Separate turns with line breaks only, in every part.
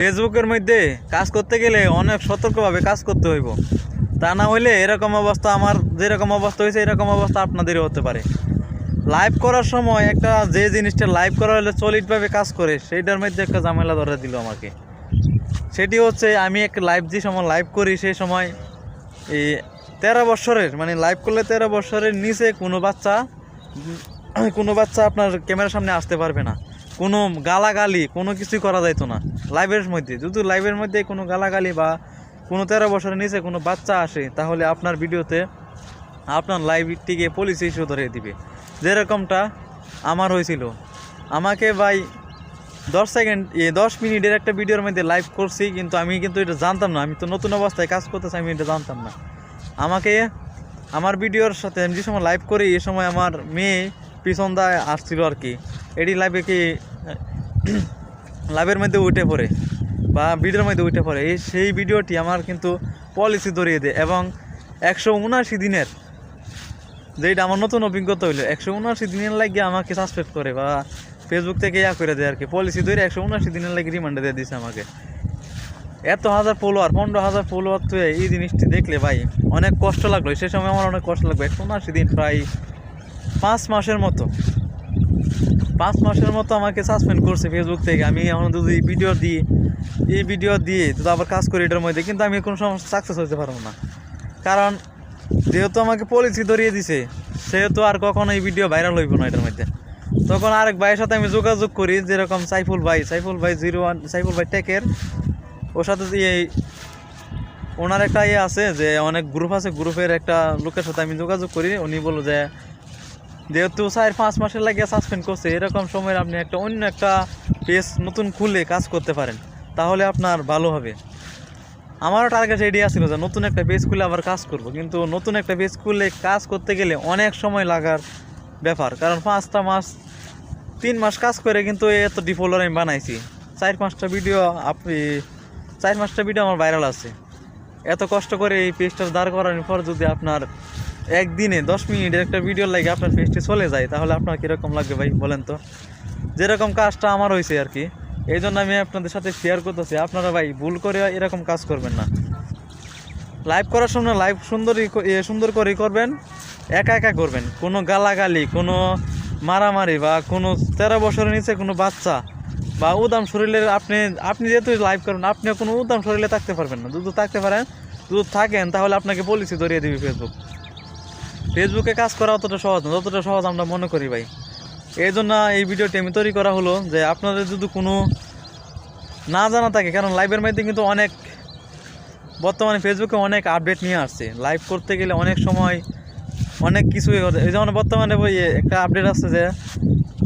ফেসবুকের মধ্যে কাজ করতে গেলে অনেক সতর্কভাবে কাজ করতে হইব। তা না হইলে এরকম অবস্থা আমার, যেরকম অবস্থা হয়েছে এরকম অবস্থা আপনাদেরও হতে পারে। লাইভ করার সময় একটা যে জিনিসটা লাইভ করা হলে সলিডভাবে কাজ করে, সেইটার মধ্যে একটা ঝামেলা ধরে দিল আমাকে। সেটি হচ্ছে আমি একটা লাইভ যে সময় লাইভ করি, সেই সময় এই তেরো বছরের মানে লাইভ করলে তেরো বছরের নিচে কোনো বাচ্চা কোনো বাচ্চা আপনার ক্যামেরার সামনে আসতে পারবে না। কোনো গালাগালি, কোনো কিছুই করা যাইতো না। লাইভের মধ্যে, যদি লাইভের মধ্যে কোনো গালাগালি বা কোনো তেরো বছরের নিচে কোনো বাচ্চা আসে, তাহলে আপনার ভিডিওতে আপনার লাইভটিকে পুলিশ ইস্যু ধরে দিবে। যেরকমটা আমার হয়েছিল। আমাকে ভাই দশ সেকেন্ড এ দশ মিনিটের একটা ভিডিওর মধ্যে লাইভ করছি, কিন্তু আমি কিন্তু এটা জানতাম না। আমি তো নতুন অবস্থায় কাজ করতেছি, আমি এটা জানতাম না। আমাকে আমার ভিডিওর সাথে আমি যে সময় লাইভ করি এই সময় আমার মেয়ে পিছন দায় আসছিল আর কি। এটি লাইভে কি লাইভের মধ্যে উঠে পড়ে বা ভিডিওর মধ্যে উঠে পড়ে। এই সেই ভিডিওটি আমার কিন্তু পলিসি ধরিয়ে দেয় এবং একশো উনআশি দিনের যেটা আমার নতুন অভিজ্ঞতা হইল, একশো উনআশি দিনের লাগিয়ে আমাকে সাসপেক্ট করে বা ফেসবুক থেকে ইয়া করে দেয় আর কি পলিসি ধরে একশো উনআশি দিনের লাগে রিমান্ডে দিয়ে দিছে আমাকে। এত হাজার ফলোয়ার পনেরো হাজার ফলোয়ার তো এই জিনিসটি দেখলে ভাই অনেক কষ্ট লাগল। সে সময় আমার অনেক কষ্ট লাগল একশো উনআশি দিন প্রায় পাঁচ মাসের মতো। পাঁচ মাসের মতো আমাকে সাসপেন্ড করছে ফেসবুক থেকে। আমি এখন যদি ভিডিও দিই, এই ভিডিও দিয়ে তো আবার কাজ করি, এটার মধ্যে কিন্তু আমি কোনো সময় সাকসেস হতে পারব না। কারণ যেহেতু আমাকে পলিসি ধরিয়ে দিছে, সেহেতু আর কখনো এই ভিডিও ভাইরাল হইব না এটার মধ্যে। তখন আরেক ভাইয়ের সাথে আমি যোগাযোগ করি, যেরকম সাইফুল ভাই। সাইফুল ভাই জিরো ওয়ান সাইফুল ভাই টেকের ওর সাথে এই ওনার একটা ইয়ে আছে যে, অনেক গ্রুপ আছে গ্রুপের একটা লোকের সাথে আমি যোগাযোগ করি। উনি বলল যে যেহেতু চার, পাঁচ মাসের লাগিয়ে সাসপেন্ড করছে, এরকম সময় আপনি একটা অন্য একটা পেজ নতুন খুলে কাজ করতে পারেন, তাহলে আপনার ভালো হবে। আমারও টার্গেট রেডি আছিল যে নতুন একটা পেজ খুলে আবার কাজ করব, কিন্তু নতুন একটা পেজ খুলে কাজ করতে গেলে অনেক সময় লাগার ব্যাপার, কারণ পাঁচটা মাস, তিন মাস কাজ করে কিন্তু এত ডিফল্টার আমি বানাইছি। চার, পাঁচটা ভিডিও আপনি, চার, পাঁচটা ভিডিও আমার ভাইরাল আছে। এত কষ্ট করে এই পেজটা দাঁড় করানোর পর যদি আপনার একদিনে দশ মিনিটের একটা ভিডিও লাগে আপনার পেজটি চলে যায়, তাহলে আপনার কীরকম লাগবে ভাই বলেন তো? যেরকম কাজটা আমার হয়েছে আর কি, এই জন্য আমি আপনাদের সাথে শেয়ার করতেছি। আপনারা ভাই ভুল করে এরকম কাজ করবেন না। লাইভ করার সময় লাইভ সুন্দরই সুন্দর করেই করবেন, একা একা করবেন। কোনো গালাগালি, কোনো মারামারি বা কোনো তেরো বছরের নিচে কোনো বাচ্চা বা উদাম শরীরের আপনি আপনি যেহেতু লাইভ করবেন আপনিও কোনো উদাম শরীরে থাকতে পারবেন না। যদি থাকতে পারেন, যদি থাকেন, তাহলে আপনাকে পলিসি ধরিয়ে দিবে ফেসবুক ফেসবুকে কাজ করা অতটা সহজ না, যতটা সহজ আমরা মনে করি ভাই এই জন্য এই ভিডিওটি আমি তৈরি করা হলো যে আপনাদের যদি কোনো না জানা থাকে, কারণ লাইভের মধ্যে কিন্তু অনেক, বর্তমানে ফেসবুকে অনেক আপডেট নিয়ে আসছে লাইভ করতে গেলে অনেক সময় অনেক কিছুই। এই যেমন বর্তমানে ওই একটা আপডেট আসছে যে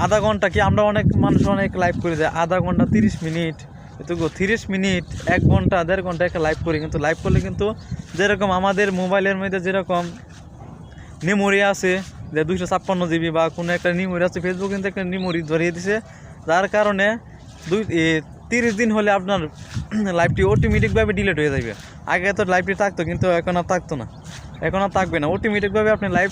আধা ঘণ্টা কি আমরা অনেক মানুষ অনেক লাইভ করি যে আধা ঘণ্টা তিরিশ মিনিট এটুকু তিরিশ মিনিট, এক ঘণ্টা, দেড় ঘণ্টা একটা লাইভ করি কিন্তু লাইভ করলে কিন্তু যেরকম আমাদের মোবাইলের মধ্যে যেরকম মেমোরি আছে, যে দুইশো ছাপ্পান্ন জিবি বা কোনো একটা নিমরি আছে ফেসবুক কিন্তু একটা মেমোরি ধরিয়ে দিছে। যার কারণে দুই তিরিশ দিন হলে আপনার লাইফটি অটোমেটিকভাবে ডিলেট হয়ে যাবে আগে তো লাইভটি থাকতো, কিন্তু এখন আর থাকতো না। এখন আর থাকবে না। অটোমেটিকভাবে আপনি লাইভ